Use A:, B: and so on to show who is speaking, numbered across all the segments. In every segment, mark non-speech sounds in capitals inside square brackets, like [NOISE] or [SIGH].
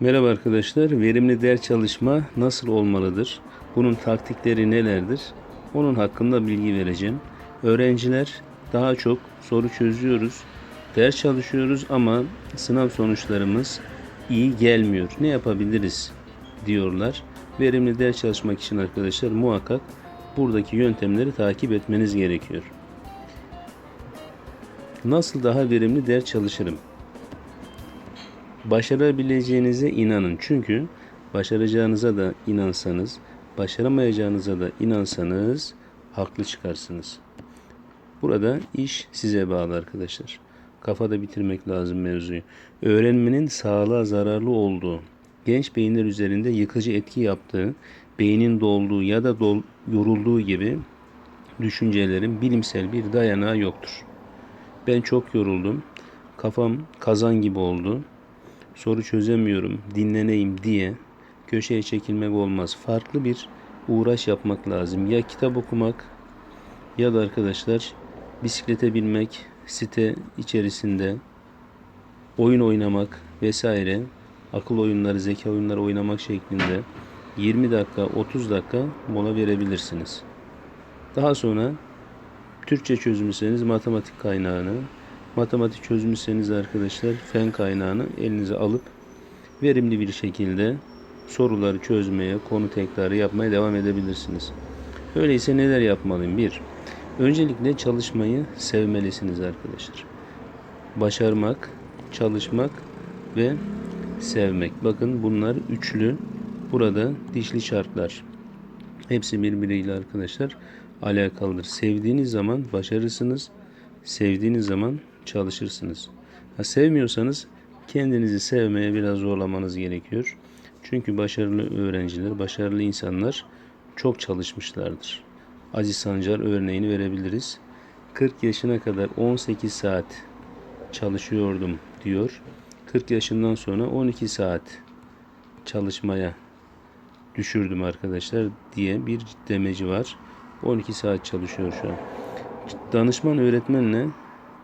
A: Merhaba arkadaşlar. Verimli ders çalışma nasıl olmalıdır? Bunun taktikleri nelerdir? Onun hakkında bilgi vereceğim. Öğrenciler daha çok soru çözüyoruz. Ders çalışıyoruz ama sınav sonuçlarımız iyi gelmiyor. Ne yapabiliriz diyorlar. Verimli ders çalışmak için arkadaşlar muhakkak buradaki yöntemleri takip etmeniz gerekiyor. Nasıl daha verimli ders çalışırım? Başarabileceğinize inanın. Çünkü başaracağınıza da inansanız, başaramayacağınıza da inansanız haklı çıkarsınız. Burada iş size bağlı arkadaşlar. Kafada bitirmek lazım mevzuyu. Öğrenmenin sağlığa zararlı olduğu, genç beyinler üzerinde yıkıcı etki yaptığı, beynin dolduğu ya da dol, yorulduğu gibi düşüncelerin bilimsel bir dayanağı yoktur. Ben çok yoruldum. Kafam kazan gibi oldu soru çözemiyorum, dinleneyim diye köşeye çekilmek olmaz. Farklı bir uğraş yapmak lazım. Ya kitap okumak ya da arkadaşlar bisiklete binmek, site içerisinde oyun oynamak vesaire akıl oyunları, zeka oyunları oynamak şeklinde 20 dakika, 30 dakika mola verebilirsiniz. Daha sonra Türkçe çözmüşseniz matematik kaynağını, matematik çözmüşseniz arkadaşlar fen kaynağını elinize alıp verimli bir şekilde soruları çözmeye, konu tekrarı yapmaya devam edebilirsiniz. Öyleyse neler yapmalıyım? 1. Öncelikle çalışmayı sevmelisiniz arkadaşlar. Başarmak, çalışmak ve sevmek. Bakın bunlar üçlü. Burada dişli şartlar. Hepsi birbiriyle arkadaşlar alakalıdır. Sevdiğiniz zaman başarırsınız. Sevdiğiniz zaman çalışırsınız. Ha, sevmiyorsanız kendinizi sevmeye biraz zorlamanız gerekiyor. Çünkü başarılı öğrenciler, başarılı insanlar çok çalışmışlardır. Aziz Sancar örneğini verebiliriz. 40 yaşına kadar 18 saat çalışıyordum diyor. 40 yaşından sonra 12 saat çalışmaya düşürdüm arkadaşlar diye bir demeci var. 12 saat çalışıyor şu an. Danışman öğretmenle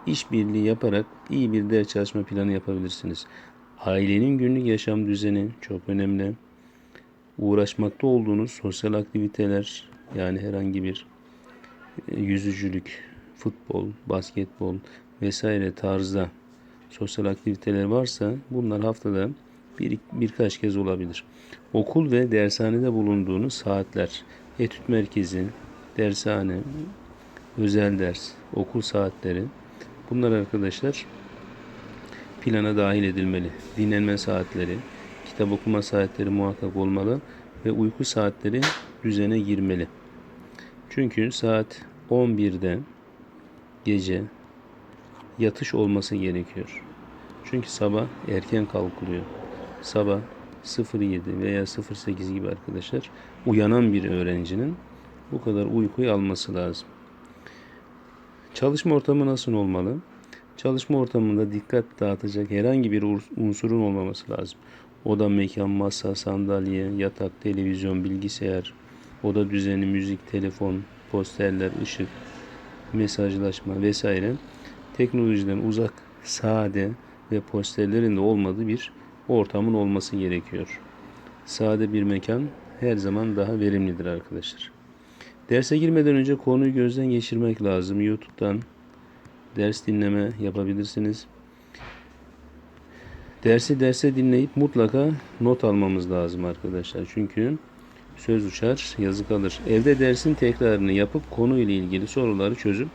A: işbirliği yaparak iyi bir ders çalışma planı yapabilirsiniz. Ailenin günlük yaşam düzeni çok önemli. Uğraşmakta olduğunuz sosyal aktiviteler yani herhangi bir e, yüzücülük, futbol, basketbol vesaire tarzda sosyal aktiviteler varsa bunlar haftada bir, birkaç kez olabilir. Okul ve dershanede bulunduğunuz saatler, etüt merkezi, dershane, özel ders, okul saatleri bunlar arkadaşlar plana dahil edilmeli. Dinlenme saatleri, kitap okuma saatleri muhakkak olmalı ve uyku saatleri düzene girmeli. Çünkü saat 11'de gece yatış olması gerekiyor. Çünkü sabah erken kalkılıyor. Sabah 07 veya 08 gibi arkadaşlar uyanan bir öğrencinin bu kadar uykuyu alması lazım. Çalışma ortamı nasıl olmalı? Çalışma ortamında dikkat dağıtacak herhangi bir unsurun olmaması lazım. Oda, mekan, masa, sandalye, yatak, televizyon, bilgisayar, oda düzeni, müzik, telefon, posterler, ışık, mesajlaşma vesaire teknolojiden uzak, sade ve posterlerin de olmadığı bir ortamın olması gerekiyor. Sade bir mekan her zaman daha verimlidir arkadaşlar. Derse girmeden önce konuyu gözden geçirmek lazım. YouTube'dan ders dinleme yapabilirsiniz. Dersi derse dinleyip mutlaka not almamız lazım arkadaşlar. Çünkü söz uçar, yazı kalır. Evde dersin tekrarını yapıp konuyla ilgili soruları çözüp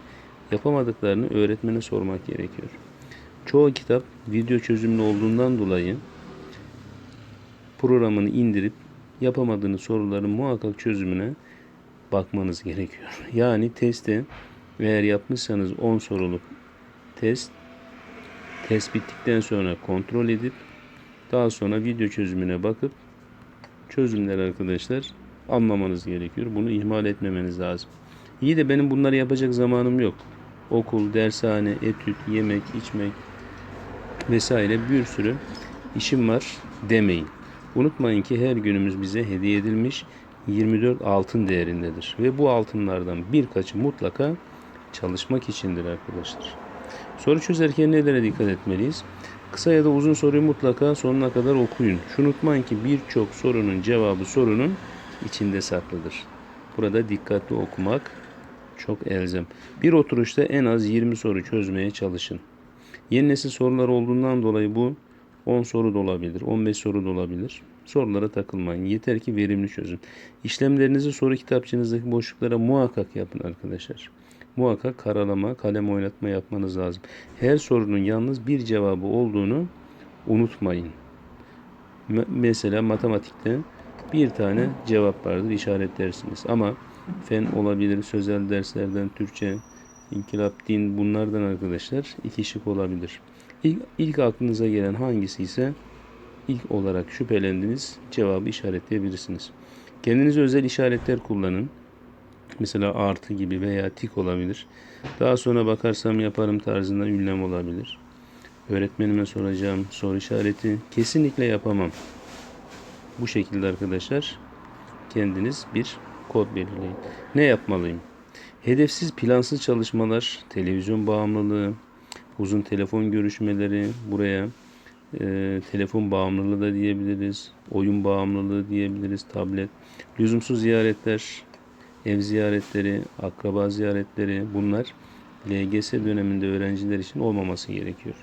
A: yapamadıklarını öğretmene sormak gerekiyor. Çoğu kitap video çözümlü olduğundan dolayı programını indirip yapamadığınız soruların muhakkak çözümüne bakmanız gerekiyor. [LAUGHS] Yani testi eğer yapmışsanız 10 soruluk test test bittikten sonra kontrol edip daha sonra video çözümüne bakıp çözümler arkadaşlar anlamanız gerekiyor. Bunu ihmal etmemeniz lazım. İyi de benim bunları yapacak zamanım yok. Okul, dershane, etüt, yemek, içmek vesaire bir sürü işim var demeyin. Unutmayın ki her günümüz bize hediye edilmiş 24 altın değerindedir. Ve bu altınlardan birkaçı mutlaka çalışmak içindir arkadaşlar. Soru çözerken nelere dikkat etmeliyiz? Kısa ya da uzun soruyu mutlaka sonuna kadar okuyun. Şunu unutmayın ki birçok sorunun cevabı sorunun içinde saklıdır. Burada dikkatli okumak çok elzem. Bir oturuşta en az 20 soru çözmeye çalışın. Yeni nesil sorular olduğundan dolayı bu 10 soru da olabilir, 15 soru da olabilir. Sorulara takılmayın. Yeter ki verimli çözün. İşlemlerinizi soru kitapçığınızdaki boşluklara muhakkak yapın arkadaşlar. Muhakkak karalama, kalem oynatma yapmanız lazım. Her sorunun yalnız bir cevabı olduğunu unutmayın. Me- Mesela matematikte bir tane cevap vardır işaretlersiniz. Ama fen olabilir, sözel derslerden Türkçe, inkılap, din bunlardan arkadaşlar iki şık olabilir. İlk, ilk aklınıza gelen hangisi ise ilk olarak şüphelendiniz cevabı işaretleyebilirsiniz. Kendinize özel işaretler kullanın. Mesela artı gibi veya tik olabilir. Daha sonra bakarsam yaparım tarzında ünlem olabilir. Öğretmenime soracağım soru işareti kesinlikle yapamam. Bu şekilde arkadaşlar kendiniz bir kod belirleyin. Ne yapmalıyım? Hedefsiz plansız çalışmalar, televizyon bağımlılığı, uzun telefon görüşmeleri buraya e, telefon bağımlılığı da diyebiliriz. Oyun bağımlılığı diyebiliriz. Tablet, lüzumsuz ziyaretler, ev ziyaretleri, akraba ziyaretleri bunlar LGS döneminde öğrenciler için olmaması gerekiyor.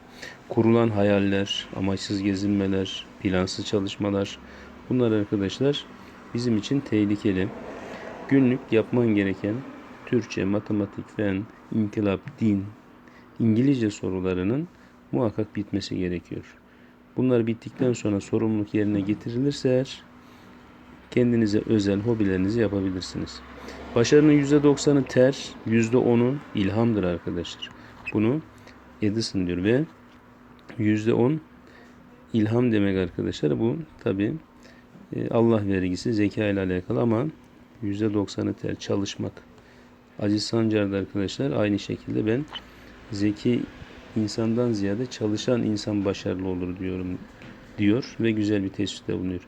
A: Kurulan hayaller, amaçsız gezinmeler, plansız çalışmalar bunlar arkadaşlar bizim için tehlikeli. Günlük yapman gereken Türkçe, matematik, fen, inkılap, din, İngilizce sorularının muhakkak bitmesi gerekiyor. Bunlar bittikten sonra sorumluluk yerine getirilirse kendinize özel hobilerinizi yapabilirsiniz. Başarının %90'ı ter, %10'u ilhamdır arkadaşlar. Bunu Edison diyor ve %10 ilham demek arkadaşlar. Bu tabi Allah vergisi zeka ile alakalı ama %90'ı ter çalışmak. Aziz Sancar da arkadaşlar aynı şekilde ben zeki insandan ziyade çalışan insan başarılı olur diyorum diyor ve güzel bir tespitte bulunuyor.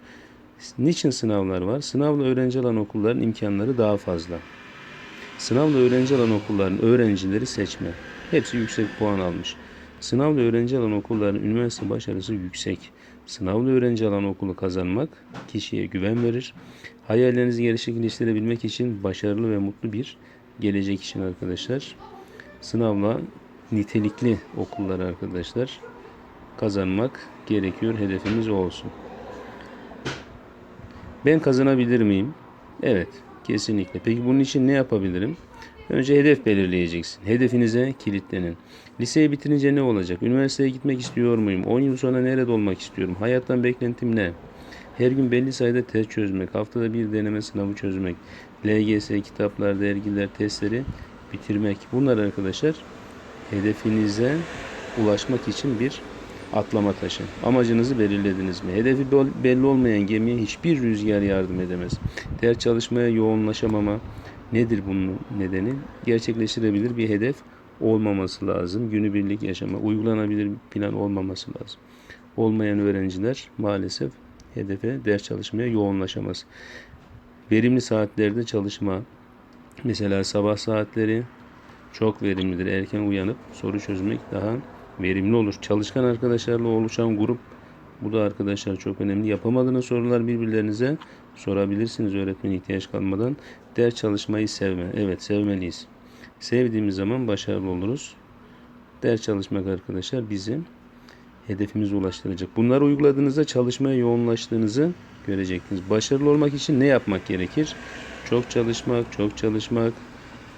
A: Niçin sınavlar var? Sınavla öğrenci alan okulların imkanları daha fazla. Sınavla öğrenci alan okulların öğrencileri seçme. Hepsi yüksek puan almış. Sınavla öğrenci alan okulların üniversite başarısı yüksek. Sınavla öğrenci alan okulu kazanmak kişiye güven verir. Hayallerinizi gerçekleştirebilmek için başarılı ve mutlu bir gelecek için arkadaşlar. Sınavla nitelikli okulları arkadaşlar kazanmak gerekiyor. Hedefimiz o olsun. Ben kazanabilir miyim? Evet, kesinlikle. Peki bunun için ne yapabilirim? Önce hedef belirleyeceksin. Hedefinize kilitlenin. Liseyi bitirince ne olacak? Üniversiteye gitmek istiyor muyum? 10 yıl sonra nerede olmak istiyorum? Hayattan beklentim ne? Her gün belli sayıda test çözmek, haftada bir deneme sınavı çözmek, LGS, kitaplar, dergiler, testleri bitirmek. Bunlar arkadaşlar hedefinize ulaşmak için bir atlama taşı. Amacınızı belirlediniz mi? Hedefi belli olmayan gemiye hiçbir rüzgar yardım edemez. Ders çalışmaya yoğunlaşamama nedir bunun nedeni? Gerçekleştirebilir bir hedef olmaması lazım. Günübirlik yaşama, uygulanabilir bir plan olmaması lazım. Olmayan öğrenciler maalesef hedefe ders çalışmaya yoğunlaşamaz. Verimli saatlerde çalışma, mesela sabah saatleri çok verimlidir. Erken uyanıp soru çözmek daha verimli olur. Çalışkan arkadaşlarla oluşan grup bu da arkadaşlar çok önemli. Yapamadığınız sorular birbirlerinize sorabilirsiniz öğretmen ihtiyaç kalmadan. Ders çalışmayı sevme. Evet sevmeliyiz. Sevdiğimiz zaman başarılı oluruz. Ders çalışmak arkadaşlar bizi hedefimize ulaştıracak. Bunları uyguladığınızda çalışmaya yoğunlaştığınızı göreceksiniz. Başarılı olmak için ne yapmak gerekir? Çok çalışmak, çok çalışmak,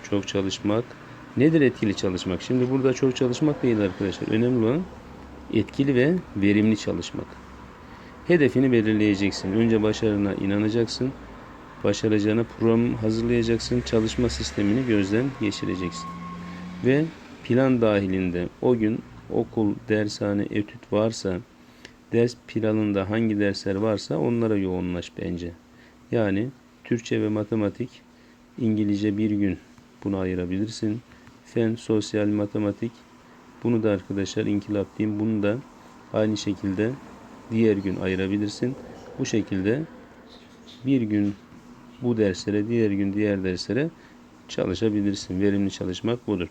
A: çok çalışmak. Nedir etkili çalışmak? Şimdi burada çok çalışmak değil arkadaşlar. Önemli olan etkili ve verimli çalışmak. Hedefini belirleyeceksin. Önce başarına inanacaksın. Başaracağına program hazırlayacaksın. Çalışma sistemini gözden geçireceksin. Ve plan dahilinde o gün okul, dershane, etüt varsa ders planında hangi dersler varsa onlara yoğunlaş bence. Yani Türkçe ve matematik, İngilizce bir gün bunu ayırabilirsin. Fen, sosyal, matematik bunu da arkadaşlar inkılap diyeyim. Bunu da aynı şekilde diğer gün ayırabilirsin. Bu şekilde bir gün bu derslere, diğer gün diğer derslere çalışabilirsin. Verimli çalışmak budur.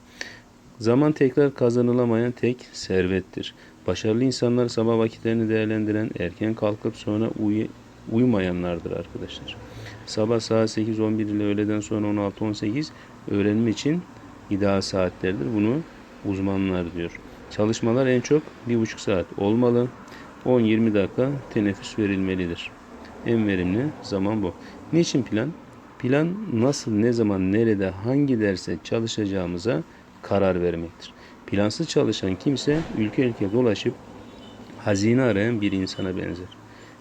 A: Zaman tekrar kazanılamayan tek servettir. Başarılı insanlar sabah vakitlerini değerlendiren, erken kalkıp sonra uyu uyumayanlardır arkadaşlar. Sabah saat 8-11 ile öğleden sonra 16-18 öğrenme için ideal saatlerdir. Bunu uzmanlar diyor. Çalışmalar en çok 1,5 saat olmalı. 10-20 dakika teneffüs verilmelidir. En verimli zaman bu. Niçin plan? Plan nasıl, ne zaman, nerede, hangi derse çalışacağımıza karar vermektir. Plansız çalışan kimse ülke ülke dolaşıp hazine arayan bir insana benzer.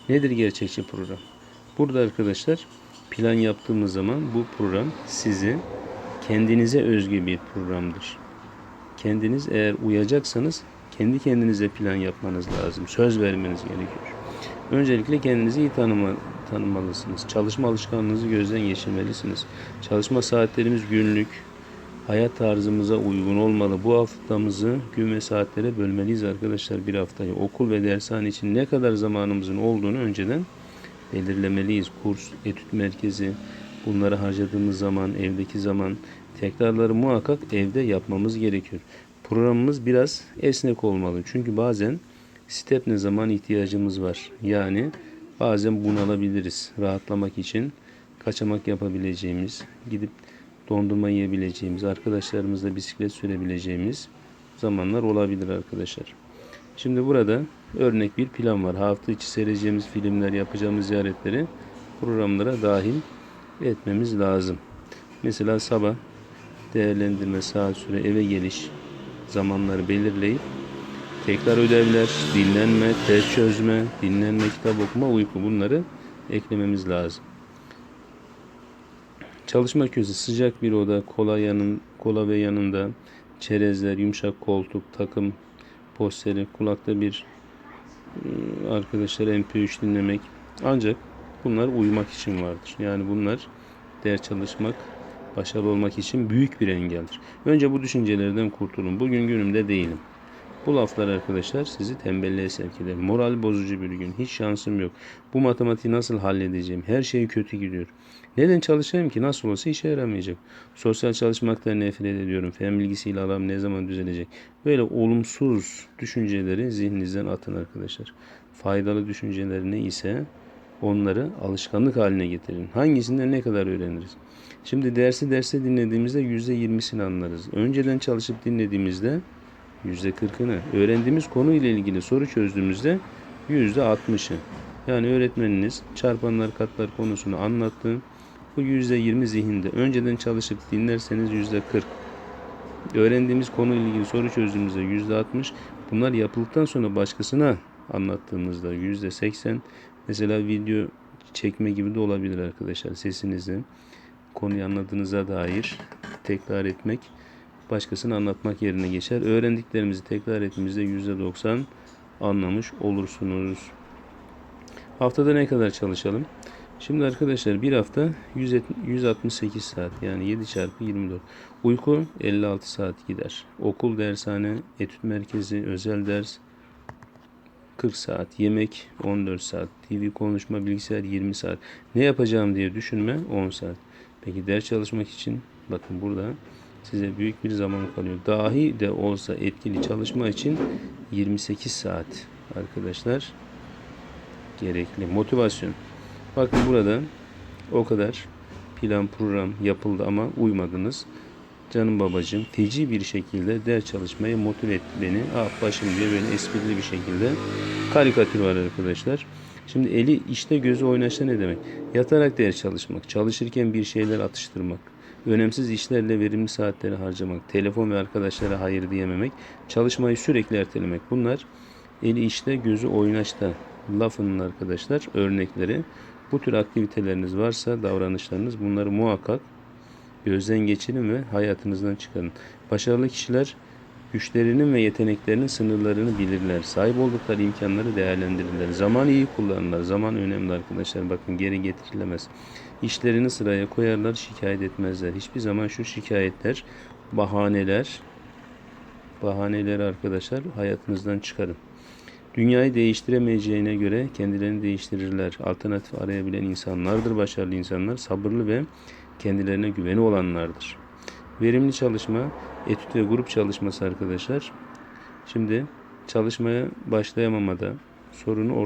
A: Nedir gerçekçi program? Burada arkadaşlar plan yaptığımız zaman bu program sizi kendinize özgü bir programdır. Kendiniz eğer uyacaksanız kendi kendinize plan yapmanız lazım. Söz vermeniz gerekiyor. Öncelikle kendinizi iyi tanıma, tanımalısınız. Çalışma alışkanlığınızı gözden geçirmelisiniz. Çalışma saatlerimiz günlük, hayat tarzımıza uygun olmalı. Bu haftamızı gün ve saatlere bölmeliyiz arkadaşlar bir haftayı. Okul ve dershane için ne kadar zamanımızın olduğunu önceden belirlemeliyiz. Kurs, etüt merkezi, bunları harcadığımız zaman, evdeki zaman, tekrarları muhakkak evde yapmamız gerekiyor. Programımız biraz esnek olmalı. Çünkü bazen step ne zaman ihtiyacımız var. Yani bazen bunalabiliriz. Rahatlamak için kaçamak yapabileceğimiz, gidip dondurma yiyebileceğimiz, arkadaşlarımızla bisiklet sürebileceğimiz zamanlar olabilir arkadaşlar. Şimdi burada örnek bir plan var. Hafta içi seyredeceğimiz filmler, yapacağımız ziyaretleri programlara dahil etmemiz lazım. Mesela sabah değerlendirme, saat süre, eve geliş zamanları belirleyip tekrar ödevler, dinlenme, test çözme, dinlenme, kitap okuma, uyku bunları eklememiz lazım. Çalışma köşesi sıcak bir oda, kola yanın, kola ve yanında çerezler, yumuşak koltuk, takım posteri, kulakta bir ıı, arkadaşlar MP3 dinlemek. Ancak bunlar uyumak için vardır. Yani bunlar ders çalışmak, başarılı olmak için büyük bir engeldir. Önce bu düşüncelerden kurtulun. Bugün günümde değilim. Bu laflar arkadaşlar sizi tembelliğe sevk eder. Moral bozucu bir gün. Hiç şansım yok. Bu matematiği nasıl halledeceğim? Her şey kötü gidiyor. Neden çalışayım ki? Nasıl olsa işe yaramayacak. Sosyal çalışmaktan nefret ediyorum. Fen bilgisiyle aram ne zaman düzelecek? Böyle olumsuz düşünceleri zihninizden atın arkadaşlar. Faydalı düşünceleri ne ise onları alışkanlık haline getirin. Hangisinden ne kadar öğreniriz? Şimdi dersi derste dinlediğimizde %20'sini anlarız. Önceden çalışıp dinlediğimizde %40'ını, öğrendiğimiz konu ile ilgili soru çözdüğümüzde %60'ı. Yani öğretmeniniz çarpanlar katlar konusunu anlattı. Bu %20 zihinde. Önceden çalışıp dinlerseniz %40. Öğrendiğimiz konu ile ilgili soru çözdüğümüzde %60. Bunlar yapıldıktan sonra başkasına anlattığımızda %80. Mesela video çekme gibi de olabilir arkadaşlar. Sesinizi konuyu anladığınıza dair tekrar etmek başkasına anlatmak yerine geçer. Öğrendiklerimizi tekrar ettiğimizde %90 anlamış olursunuz. Haftada ne kadar çalışalım? Şimdi arkadaşlar bir hafta 168 saat yani 7 çarpı 24. Uyku 56 saat gider. Okul, dershane, etüt merkezi, özel ders 40 saat. Yemek 14 saat. TV konuşma, bilgisayar 20 saat. Ne yapacağım diye düşünme 10 saat. Peki ders çalışmak için bakın burada size büyük bir zaman kalıyor. Dahi de olsa etkili çalışma için 28 saat arkadaşlar gerekli. Motivasyon. Bakın burada o kadar plan program yapıldı ama uymadınız. Canım babacığım feci bir şekilde ders çalışmaya motive etti beni. Ah başım diye böyle esprili bir şekilde karikatür var arkadaşlar. Şimdi eli işte gözü oynaşta ne demek? Yatarak ders çalışmak, çalışırken bir şeyler atıştırmak, önemsiz işlerle verimli saatleri harcamak, telefon ve arkadaşlara hayır diyememek, çalışmayı sürekli ertelemek. Bunlar eli işte gözü oynaşta lafının arkadaşlar örnekleri. Bu tür aktiviteleriniz varsa davranışlarınız bunları muhakkak gözden geçirin ve hayatınızdan çıkarın. Başarılı kişiler güçlerinin ve yeteneklerinin sınırlarını bilirler. Sahip oldukları imkanları değerlendirirler. Zaman iyi kullanırlar. Zaman önemli arkadaşlar. Bakın geri getirilemez. İşlerini sıraya koyarlar, şikayet etmezler. Hiçbir zaman şu şikayetler, bahaneler, bahaneleri arkadaşlar hayatınızdan çıkarın. Dünyayı değiştiremeyeceğine göre kendilerini değiştirirler. Alternatif arayabilen insanlardır başarılı insanlar. Sabırlı ve kendilerine güveni olanlardır. Verimli çalışma, etüt ve grup çalışması arkadaşlar. Şimdi çalışmaya başlayamamada, sorunu